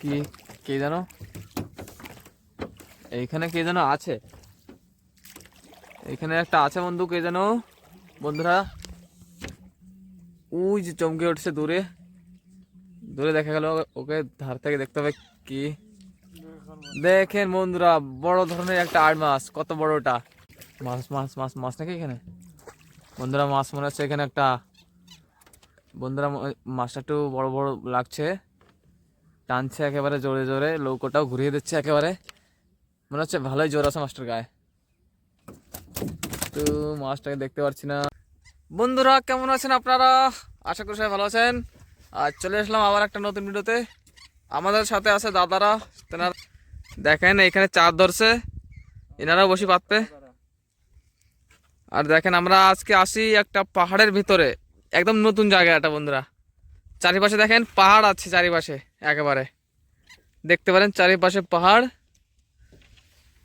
কি, কে যেন? এইখানে কে যেন আছে? এইখানে একটা আছে বন্ধু, কে যেন? বন্ধুরা ওই যে চমকে উঠছে দূরে। দূরে দেখা গেল, ওকে ধার থেকে দেখতে হবে কি। দেখেন বন্ধুরা, বড় ধরনের একটা আট মাছ, কত বড় ওটা। মাছ মাছ মাছ মাছ নাকি এখানে? বন্ধুরা, মাছ মনে হচ্ছে এখানে একটা, বন্ধুরা, মাছটা একটু বড় বড় লাগছে। টানছে একেবারে জোরে জোরে, লৌকোটাও ঘুরিয়ে দিচ্ছে একেবারে। মনে হচ্ছে ভালোই জোর আছে মাস্টার গায়ে। তো মাছটাকে দেখতে পাচ্ছি না। বন্ধুরা, কেমন আছেন আপনারা? আশা করি সবাই ভালো আছেন। আর চলে আসলাম আবার একটা নতুন ভিডিওতে। আমাদের সাথে আছে দাদারা। তেনারা দেখেন, এখানে চার ধরছে। এনারাও বসি পাতবে। আর দেখেন, আমরা আজকে আসি একটা পাহাড়ের ভিতরে। একদম নতুন জায়গা এটা বন্ধুরা। চারিপাশে দেখেন, পাহাড় আছে চারিপাশে। একেবারে। দেখতে পারেন চারিপাশে পাহাড়।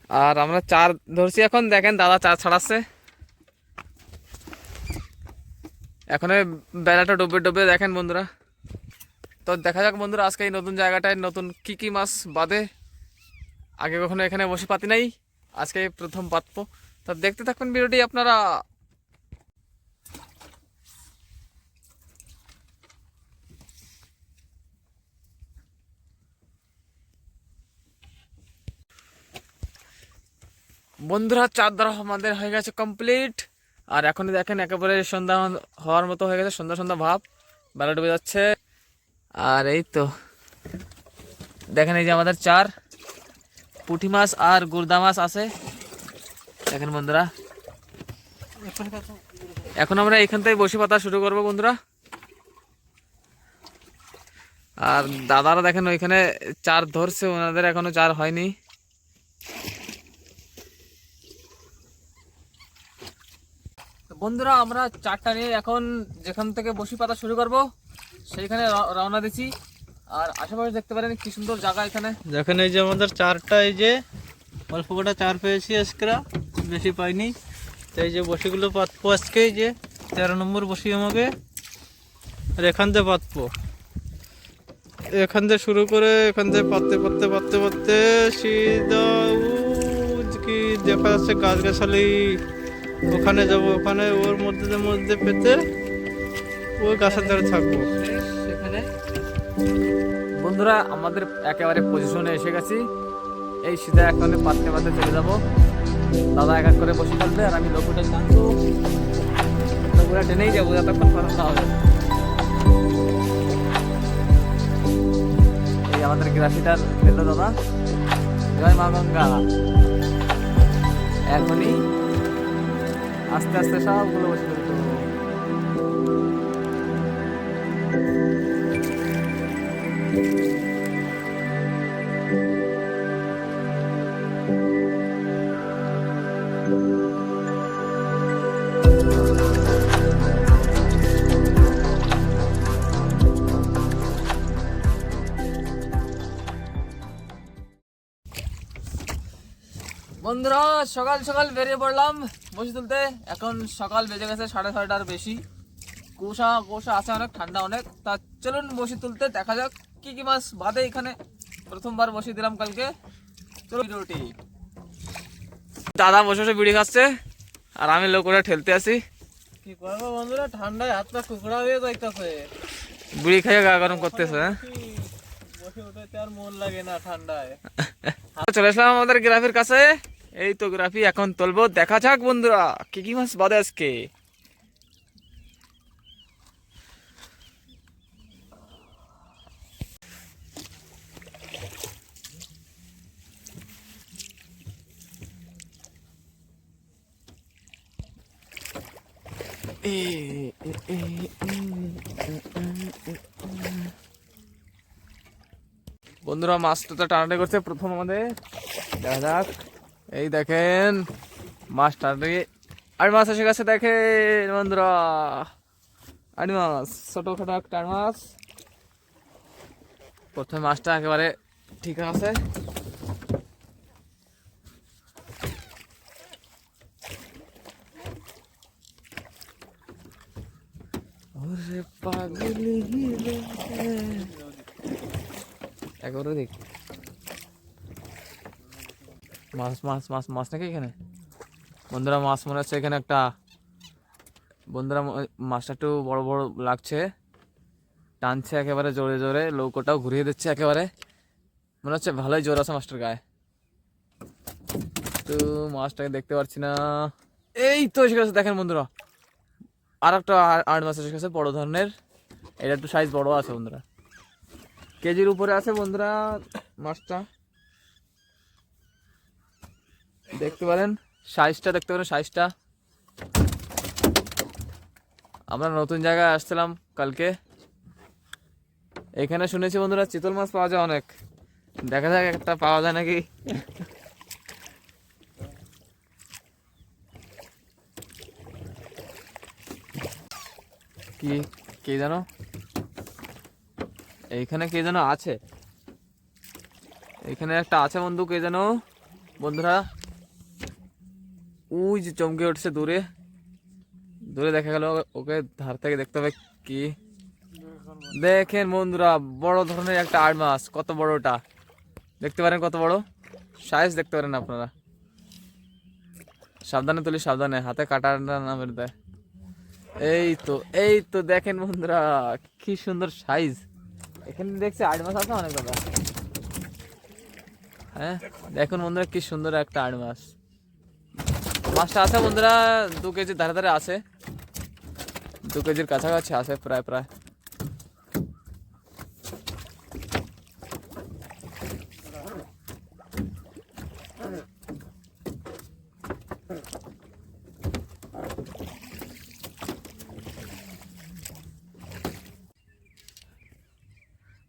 আর আমরা চার ধরছি এখন, দেখেন দাদা চার ছাড়াচ্ছে। এখন বেলাটা ডুবে ডুবে, দেখেন বন্ধুরা। তো দেখা যাক বন্ধুরা, আজকে এই নতুন জায়গাটায় নতুন কি কি মাছ বাদে। আগে কখনো এখানে বসে পাতি নাই, আজকে প্রথম পাতবো। তো দেখতে থাকবেন ভিডিওটি, আপনারা বন্ধুরা, চার দ্বারা আমাদের হয়ে গেছে কমপ্লিট আর এখন দেখেন, একেবারে সন্ধ্যা হওয়ার মতো হয়ে গেছে, সন্ধ্যা সন্ধ্যা ভাব। বেলা ডুবে যাচ্ছে। আর এই তো, দেখেন এই যে আমাদের চার। পুঁটি মাছ আর গুর্দা মাছ আছে। দেখেন বন্ধুরা, এখন আমরা এখান থেকে বসে পাতা শুরু করব বন্ধুরা। আর দাদারা দেখেন ওইখানে চার ধরছে, ওনাদের এখনও চার হয়নি। বন্ধুরা, আমরা চারটা নিয়ে এখন যেখান থেকে বসি পাতা শুরু করব, সেইখানে রওনা দিচ্ছি আর আশেপাশে দেখতে পারেন কি সুন্দর জায়গা এখানে। দেখেন এই যে আমাদের চারটা, এই যে অল্প কটা চার পেয়েছি আজকেরা বেশি পাইনি। তো এই যে বসিগুলো পাতবো আজকে যে তেরো নম্বর বসি আমাকে। আর এখান থেকে পাতবো। এখান থেকে শুরু করে এখান থেকে পাততে পাততে পাততে পাততে, সিধা কি দেখা যাচ্ছে গাছ গাছালি। ওখানে যাব, ওখানে ওর মধ্যে মধ্যে পেতে ওই গাছের ধারে থাকব। সেখানে। বন্ধুরা, আমাদের একেবারে পজিশনে এসে গেছি। এই সিধা এখন পাততে পাততে চলে যাব। দাদা এক করে বসে ফেলবে আর আমি লোকটা টানবো লোকটা টেনেই যাব যতক্ষণ পর্যন্ত হবে। এই আমাদের গ্রাফিটার ফেলল দাদা। জয় মা গঙ্গা। এখনই আস্তে আস্তে সবগুলো বসে ফেলতো বন্ধুরা সকাল সকাল বেরিয়ে পড়লাম বসে তুলতে এখন সকাল বেজে গেছে সাড়ে ছয়টার বেশি। কুষা কুষা আছে অনেক ঠান্ডা অনেক। তা চলুন বসে তুলতে দেখা যাক কি কি মাছ বাদে এখানে। প্রথমবার বসে দিলাম কালকে। চলো রুটি দাদা বসে বসে বিড়ি খাচ্ছে আর আমি লোক ওরা ঠেলতে আসি। কি করব বন্ধুরা ঠান্ডায় হাত পা কুকড়া হয়ে যাইতেছে। বিড়ি খাইয়ে গা গরম করতেছে হ্যাঁ? বসে উঠেতে আর মন লাগে না ঠান্ডায়। চলে আসলাম আমাদের গ্রাফের কাছে। এই তো গ্রাফি, এখন তুলবো। দেখা যাক বন্ধুরা, কি কি মাছ বাদে আজকে। বন্ধুরা মাছটা তো টানাটানি করছে প্রথম আমাদের। দেখা যাক। এই দেখেন মাছ টানাটানি আর মাছ এসে গেছে দেখেন বন্ধুরা। আর মাছ ছোট খাটো একটা মাছ। প্রথমে মাছটা একেবারে ঠিক আছে। একেবারে দেখ। মাছ মাছ মাছ মাছ নাকি এখানে? বন্ধুরা, মাছ মনে হচ্ছে এখানে একটা বন্ধুরা মাছটা একটু বড় বড় লাগছে। টানছে একেবারে জোরে জোরে লৌকোটাও ঘুরিয়ে দিচ্ছে একেবারে। মনে হচ্ছে ভালোই জোর আছে মাছটার গায়ে। তো মাছটাকে দেখতে পাচ্ছি না। এই তো এসে গেছে, দেখেন বন্ধুরা। আর একটা আট মাছ এসে গেছে, বড় ধরনের। এটা একটু সাইজ বড় আছে বন্ধুরা। কেজির উপরে আছে বন্ধুরা মাছটা। দেখতে পারেন, সাইজটা দেখতে পারেন, সাইজটা। আমরা নতুন জায়গায় আসছিলাম কালকে। এখানে শুনেছি বন্ধুরা, চিতল মাছ পাওয়া যায় অনেক। দেখা যাক একটা পাওয়া যায় নাকি। কি, কে জানো? এইখানে কে যেন আছে। এখানে একটা আছে বন্ধু, কে যেন? বন্ধুরা ওই যে চমকে উঠছে দূরে। দূরে দেখা গেল, ওকে ধার থেকে দেখতে হবে কি। দেখেন বন্ধুরা, বড় ধরনের একটা আট মাছ, কত বড়টা দেখতে পারেন কত বড়? সাইজ দেখতে পারেন আপনারা। সাবধানে তুলি, সাবধানে। হাতে কাটার না মেরে দেয়। এই তো এই তো দেখেন বন্ধুরা, কি সুন্দর সাইজ এখানে দেখছি আট মাছ আছে অনেক দাদা। হ্যাঁ দেখুন বন্ধুরা, কি সুন্দর একটা আট মাছ। মাছটা আছে বন্ধুরা, দু কেজির ধারে ধারে আছে। দু কেজির কাছাকাছি আছে প্রায় প্রায়।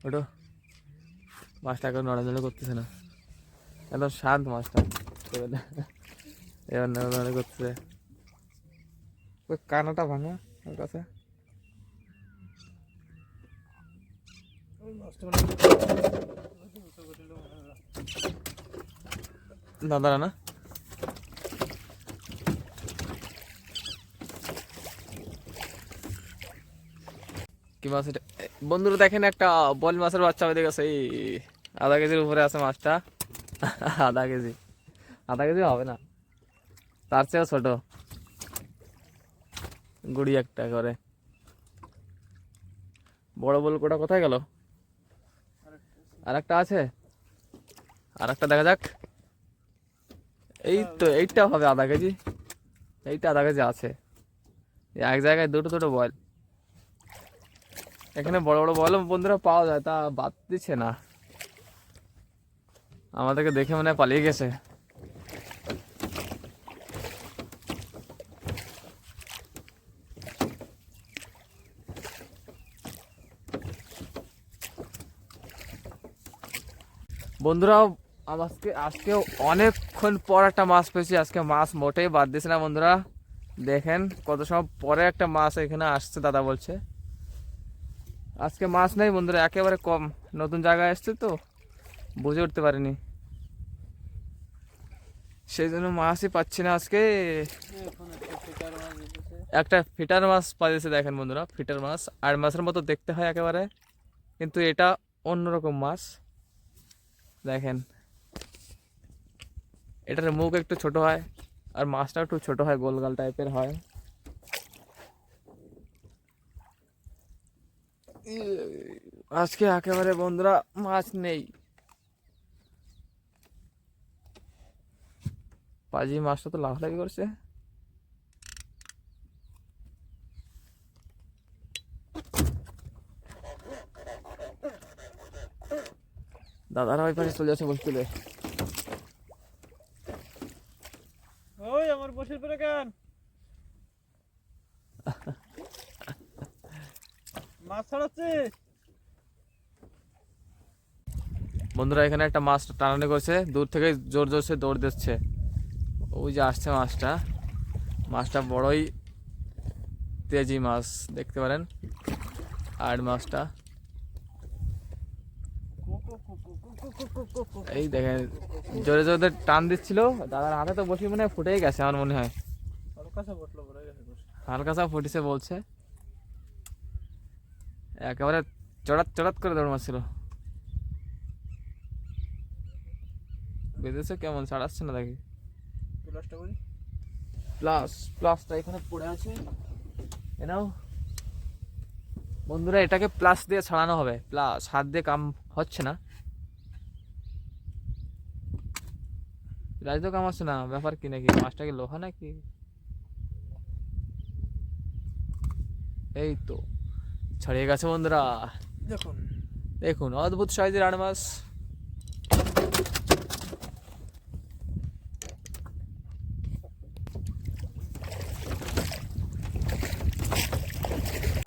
ওটো, মাছটা এখন নড়াচড়া করতেছে না। একদম শান্ত মাছটা। এবার না- এবার নড়াচড়া করতেছে ওই কানাটা ভাঙা ওর কাছে। দাদারা না। কি মাছ এটা? বন্ধুরা দেখেন একটা বল মাছের বাচ্চা হয়ে গেছে, এই আধা কেজির উপরে আছে মাছটা। আধা কেজি। আধা কেজি হবে না। তার চেয়েও ছোট। গুড়ি একটা করে। বড় বল কোটা কোথায় গেল? আর একটা আছে? আর একটা দেখা যাক। এই তো, এইটা হবে আধা কেজি। এইটা আধা কেজি আছে। এক জায়গায় দুটো দুটো বল এখানে বড় বড় বল বন্ধুরা পাওয়া যায়, তা বাদ দিচ্ছে না। আমাদেরকে দেখে মনে হয় পালিয়ে গেছে। বন্ধুরা আজকে আজকে অনেকক্ষণ পর একটা মাছ পেয়েছি। আজকে মাছ মোটেই বাদ দিছে না বন্ধুরা। দেখেন কত সময় পরে একটা মাছ এখানে আসছে, দাদা বলছে। আজকে মাছ নেই বন্ধুরা, একেবারে কম। নতুন জায়গায় এসছে তো, বুঝে উঠতে পারিনি। সেই জন্য মাছই পাচ্ছি না আজকে। একটা ফিটার মাছ পাইছে দেখেন বন্ধুরা, ফিটার মাছ। আর মাছের মতো দেখতে হয় একেবারে। কিন্তু এটা অন্যরকম মাছ। দেখেন। এটার মুখ একটু ছোট হয়, আর মাছটা একটু ছোট হয়, গোলগাল টাইপের হয়। আজকে একেবারে বন্ধুরা মাছ নেই। পাজি মাছটা তো লাফালাফি করছে দাদারা ওই পাশে চলে যাচ্ছে বসে তুলে ওই আমার বসির পরে কেন? মাছ ছাড়াচ্ছে? বন্ধুরা এখানে একটা মাছ টানানি করছে দূর থেকে জোর জোরসে দৌড় দিচ্ছে। ওই যে আসছে মাছটা। মাছটা বড়ই তেজি মাছ দেখতে পারেন। আর মাছটা এই দেখেন জোরে জোরে টান দিচ্ছিল। দাদার হাতে তো বসি মনে হয় ফুটেই গেছে আমার মনে হয়। হালকা সা ফুটিছে বলছে। একেবারে চড়াত চড়াত করে দৌড় মারছিল। বেঁধেছে কেমন? ছাড়াচ্ছে না দেখি। প্লাসটা করি? প্লাস প্লাসটা এখানে পড়ে আছে। এ নাও বন্ধুরা এটাকে প্লাস দিয়ে ছাড়ানো হবে। প্লাস হাত দিয়ে কাম হচ্ছে না। প্লাস তো কাম না ব্যাপার কি নাকি? মাছটা কি লোহা নাকি? এই তো ছড়িয়ে গেছে বন্ধুরা। দেখুন। দেখুন অদ্ভুত সাইজের আড় মাছ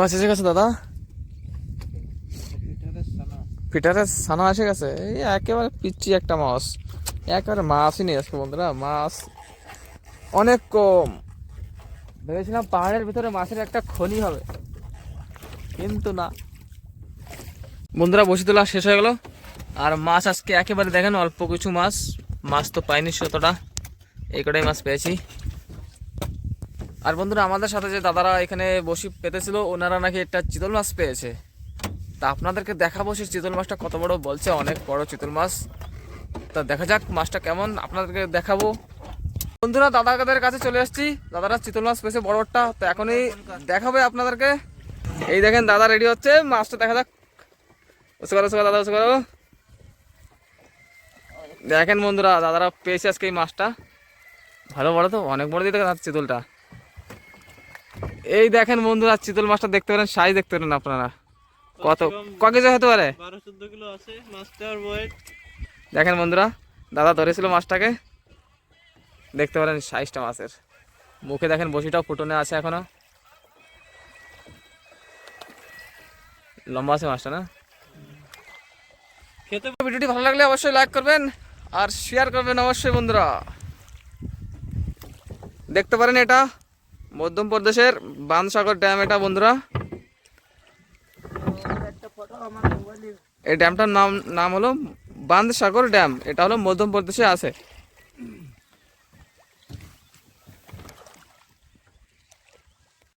মাছ এসে গেছে দাদা? ফিটারের সানা এসে গেছে। এই একেবারে পিচ্ছি একটা মাছ। একেবারে মাছই নেই আজকে বন্ধুরা, মাছ অনেক কম। ভেবেছিলাম পাহাড়ের ভিতরে মাছের একটা খনি হবে, কিন্তু না। বন্ধুরা, বসে তোলা শেষ হয়ে গেল। আর মাছ আজকে একেবারে দেখেন, অল্প কিছু মাছ। মাছ তো পাইনি শতটা এই কটাই মাছ পেয়েছি। আর বন্ধুরা, আমাদের সাথে যে দাদারা এখানে বসি পেতেছিল, ওনারা নাকি একটা চিতল মাছ পেয়েছে। তা আপনাদেরকে দেখাবো, সেই চিতল মাছটা কত বড় বলছে, অনেক বড় চিতল মাছ। তা দেখা যাক মাছটা কেমন আপনাদেরকে দেখাবো। বন্ধুরা, দাদাদের কাছে চলে এসেছি দাদারা চিতল মাছ পেয়েছে বড়টা। তো এখনই দেখাবে আপনাদেরকে। এই দেখেন, দাদা রেডি হচ্ছে। মাছটা দেখা যাক। ওসে করো ওসে দাদা ওসে করো দেখেন বন্ধুরা, দাদারা পেয়েছে আজকে এই মাছটা। ভালো বড় তো, অনেক বড় দিয়ে দেখেন চিতলটা। এই দেখেন বন্ধুরা, চিতল মাছটা দেখতে পারেন সাইজ দেখতে পারেন আপনারা। কত, ক কেজি হতে পারে? বারো চোদ্দ কিলো আছে, মাছটার ওয়েট দেখেন বন্ধুরা দাদা ধরেছিল মাছটাকে। দেখতে পারেন সাইজটা মাছের। মুখে দেখেন বসিটাও ফুটনে আছে এখনও। লম্বা আছে মাছটা না? খেতে ভিডিওটি ভালো লাগলে অবশ্যই লাইক করবেন আর শেয়ার করবেন অবশ্যই বন্ধুরা। দেখতে পারেন এটা মধ্যপ্রদেশের বানসাগর ড্যাম এটা বন্ধুরা। এই ড্যামটার নাম নাম হলো বান্দসাগর ড্যাম এটা হলো মধ্যম প্রদেশে আছে।